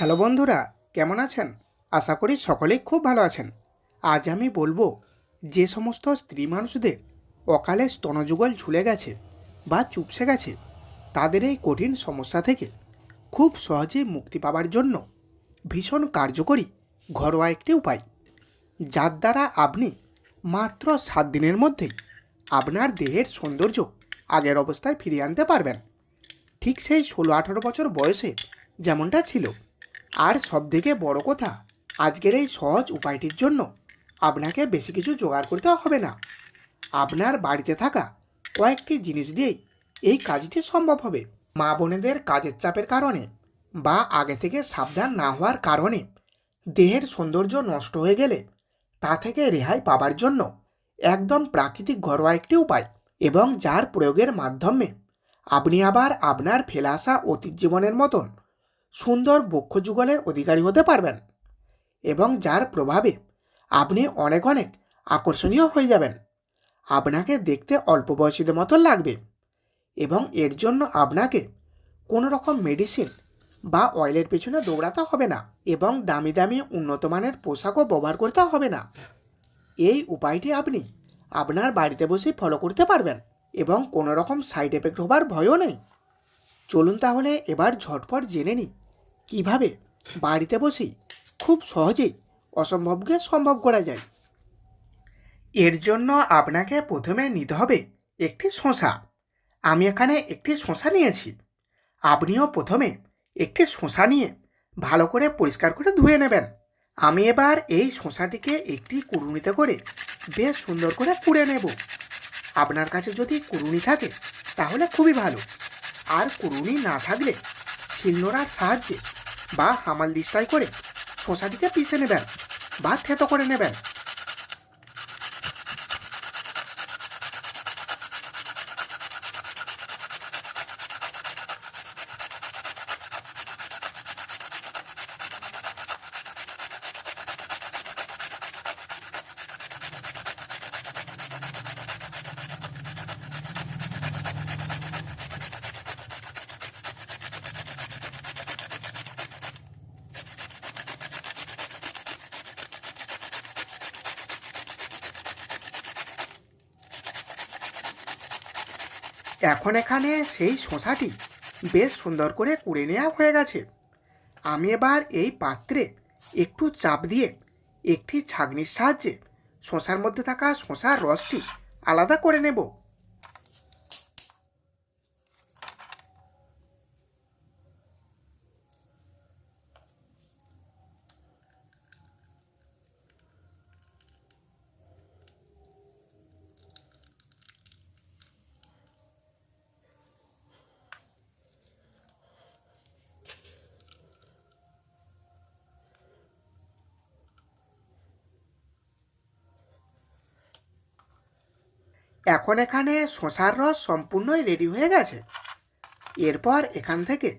Hello বন্ধুরা, কেমন আছেন? আশা করি সকলেই খুব ভালো আছেন। আজ আমি বলব যে সমস্ত স্ত্রী মানুষদের অকালে স্তনযুগল ঝুলে গেছে বা চুপসে গেছে, তাদের এই কঠিন সমস্যা থেকে খুব সহজেই মুক্তি পাওয়ার জন্য ভীষণ কার্যকরী ঘরোয়া একটি উপায়, যার দ্বারা আপনি মাত্র সাত দিনের মধ্যেই আপনার দেহের সৌন্দর্য আগের অবস্থায় ফিরিয়ে আনতে পারবেন। ঠিক সেই ষোলো আঠারো বছর বয়সে যেমনটা ছিল আর সবথেকে বড় কথা, আজকের এই সহজ উপায়টির জন্য আপনাকে বেশি কিছু জোগাড় করতে হবে না। আপনার বাড়িতে থাকা কয়েকটি জিনিস দিয়েই এই কাজটি সম্ভব হবে। মা বোনেদের কাজের চাপের কারণে বা আগে থেকে সাবধান না হওয়ার কারণে দেহের সৌন্দর্য নষ্ট হয়ে গেলে তা থেকে রেহাই পাবার জন্য একদম প্রাকৃতিক ঘরোয়া একটি উপায় এবং যার প্রয়োগের মাধ্যমে আপনি আবার আপনার ফেলে আসা অতীত জীবনের মতন সুন্দর বক্ষযুগলের অধিকারী হতে পারবেন এবং যার প্রভাবে আপনি অনেক অনেক আকর্ষণীয় হয়ে যাবেন। আপনাকে দেখতে অল্প বয়সীদের মতো লাগবে এবং এর জন্য আপনাকে কোনো রকম মেডিসিন বা অয়েলের পেছনে দৌড়াতে হবে না এবং দামি দামি উন্নত মানের পোশাকও ব্যবহার করতে হবে না। এই উপায়টি আপনি আপনার বাড়িতে বসেই ফলো করতে পারবেন এবং কোনো রকম সাইড এফেক্ট হবার ভয়ও নেই। চলুন তাহলে এবার ঝটপট জেনে নিই কীভাবে বাড়িতে বসেই খুব সহজেই অসম্ভবকে সম্ভব করা যায়? এর জন্য আপনাকে প্রথমে নিতে হবে একটি শশা আমি এখানে একটি শশা নিয়েছি। আপনিও প্রথমে একটি শশা নিয়ে ভালো করে পরিষ্কার করে ধুয়ে নেবেন। আমি এবার এই শশাটিকে একটি কুড়ুনিতে করে বেশ সুন্দর করে পুড়ে নেব। আপনার কাছে যদি কুড়ুনি থাকে, তাহলে খুবই ভালো। আর কুড়ুনি না থাকলে ছিন্নরার সাহায্যে বা হামাল দিস্তায় করে। শশাটিকে পিষে নেবেন বা থেতো করে নেবেন। এখন এখানে সেই শশাটি বেশ সুন্দর করে কুড়ে নেওয়া হয়ে গেছে। আমি এবার এই পাত্রে একটু চাপ দিয়ে একটি ছাগনির সাহায্যে শশার মধ্যে থাকা শশার রসটি আলাদা করে নেব। এখন এখানে শশার রস সম্পূর্ণই রেডি হয়ে গেছে। এরপর এখান থেকে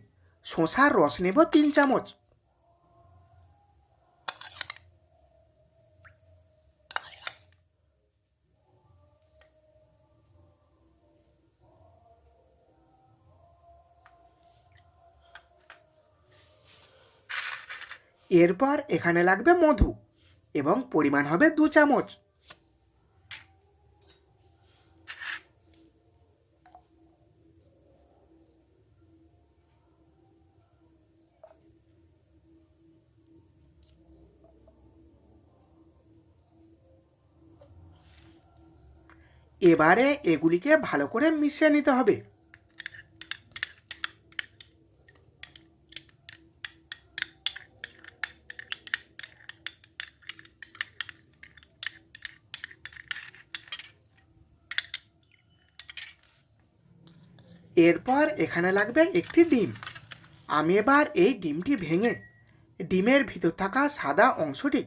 শশার রস নেব তিন চামচ। এরপর এখানে লাগবে মধু এবং পরিমাণ হবে দু চামচ। এবারে এগুলিকে ভালো করে মিশিয়ে নিতে হবে। এরপর এখানে লাগবে একটি ডিম। আমি এবার এই ডিমটি ভেঙে ডিমের ভিতর থাকা সাদা অংশটি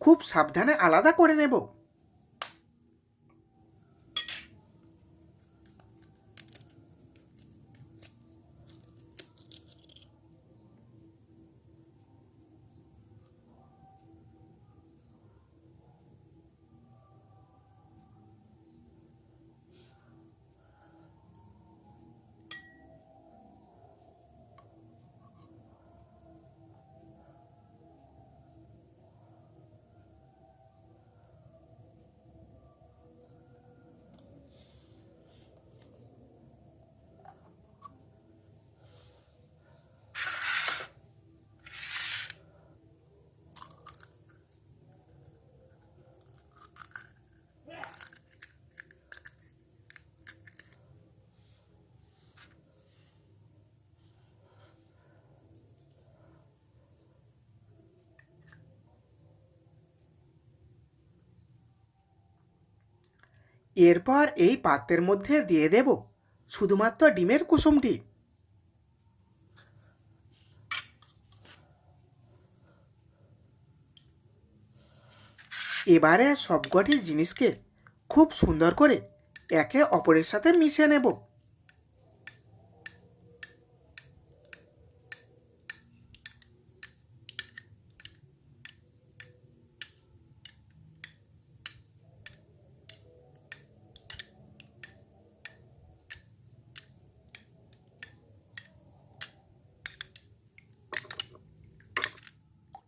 খুব সাবধানে আলাদা করে নেব। এরপর এই পাত্রের মধ্যে দিয়ে দেব শুধুমাত্র ডিমের কুসুমটি। এবারে সবকটি জিনিসকে খুব সুন্দর করে একে অপরের সাথে মিশিয়ে নেব।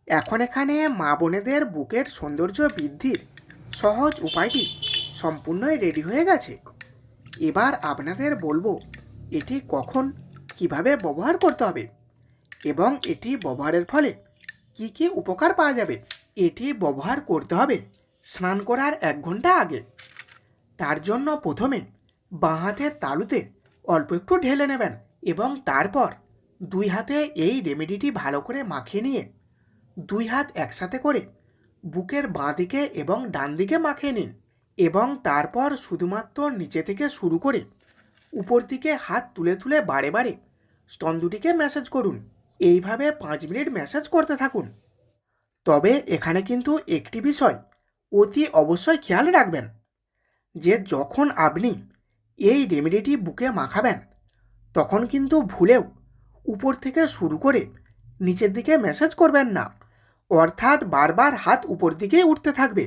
এখন এখানে মা বোনেদের বুকের সৌন্দর্য বৃদ্ধির সহজ উপায়টি সম্পূর্ণই রেডি হয়ে গেছে। এবার আপনাদের বলব, এটি কখন, কীভাবে ব্যবহার করতে হবে এবং এটি ব্যবহারের ফলে কি কি উপকার পাওয়া যাবে, এটি ব্যবহার করতে হবে স্নান করার এক ঘণ্টা আগে। তার জন্য প্রথমে বাঁ হাতের তালুতে অল্প একটু ঢেলে নেবেন এবং তারপর দুই হাতে এই রেমেডিটি ভালো করে মাখিয়ে নিয়ে দুই হাত একসাথে করে বুকের বাঁ দিকে এবং ডান দিকে মাখিয়ে নিন এবং তারপর শুধুমাত্র নিচে থেকে শুরু করে উপর দিকে হাত তুলে তুলে বারে বারে স্তন দুটিকে ম্যাসাজ করুন। এইভাবে পাঁচ মিনিট ম্যাসাজ করতে থাকুন। তবে এখানে কিন্তু একটি বিষয় অতি অবশ্যই খেয়াল রাখবেন যে যখন আপনি এই রেমেডিটি বুকে মাখাবেন, তখন কিন্তু ভুলেও উপর থেকে শুরু করে নিচের দিকে ম্যাসাজ করবেন না। অর্থাৎ বারবার হাত উপর দিকে উঠতে থাকবে।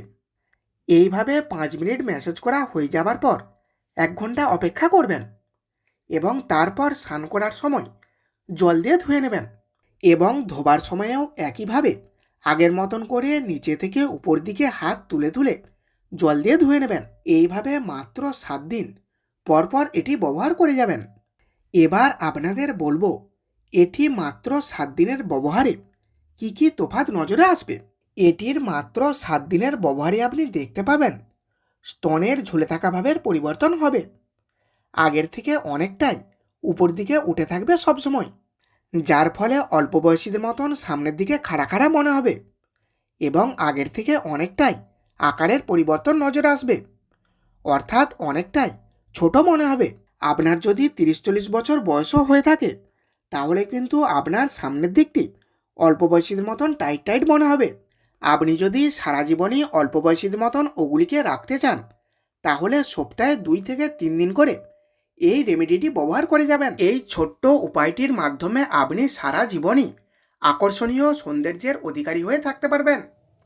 এইভাবে পাঁচ মিনিট ম্যাসাজ করা হয়ে যাবার পর এক ঘণ্টা অপেক্ষা করবেন এবং তারপর স্নান করার সময় জল দিয়ে ধুয়ে নেবেন এবং ধোবার সময়েও একইভাবে আগের মতন করে নিচে থেকে উপর দিকে হাত তুলে তুলে জল দিয়ে ধুয়ে নেবেন। এইভাবে মাত্র সাত দিন পরপর এটি ব্যবহার করে যাবেন। এবার আপনাদের বলব, এটি মাত্র সাত দিনের ব্যবহারে কি কি তোফাত নজরে আসবে? এটির মাত্র সাত দিনের ব্যবহারে আপনি দেখতে পাবেন। স্তনের ঝুলে থাকা ভাবের পরিবর্তন হবে। আগের থেকে অনেকটাই উপর দিকে উঠে থাকবে সবসময়, যার ফলে অল্প বয়সীদের মতন সামনের দিকে খাড়া খাড়া মনে হবে এবং আগের থেকে অনেকটাই আকারের পরিবর্তন নজরে আসবে। অর্থাৎ অনেকটাই ছোট মনে হবে। আপনার যদি তিরিশ চল্লিশ বছর বয়সও হয়ে থাকে, তাহলে কিন্তু আপনার সামনের দিকটি অল্প বয়সীদের মতন টাইট টাইট মনে হবে। আপনি যদি সারা জীবনই অল্প বয়সীদের মতন ওগুলিকে রাখতে চান, তাহলে সপ্তাহে দুই থেকে তিন দিন করে এই রেমেডিটি ব্যবহার করে যাবেন। এই ছোট্ট উপায়টির মাধ্যমে আপনি সারা জীবনই আকর্ষণীয় সৌন্দর্যের অধিকারী হয়ে থাকতে পারবেন।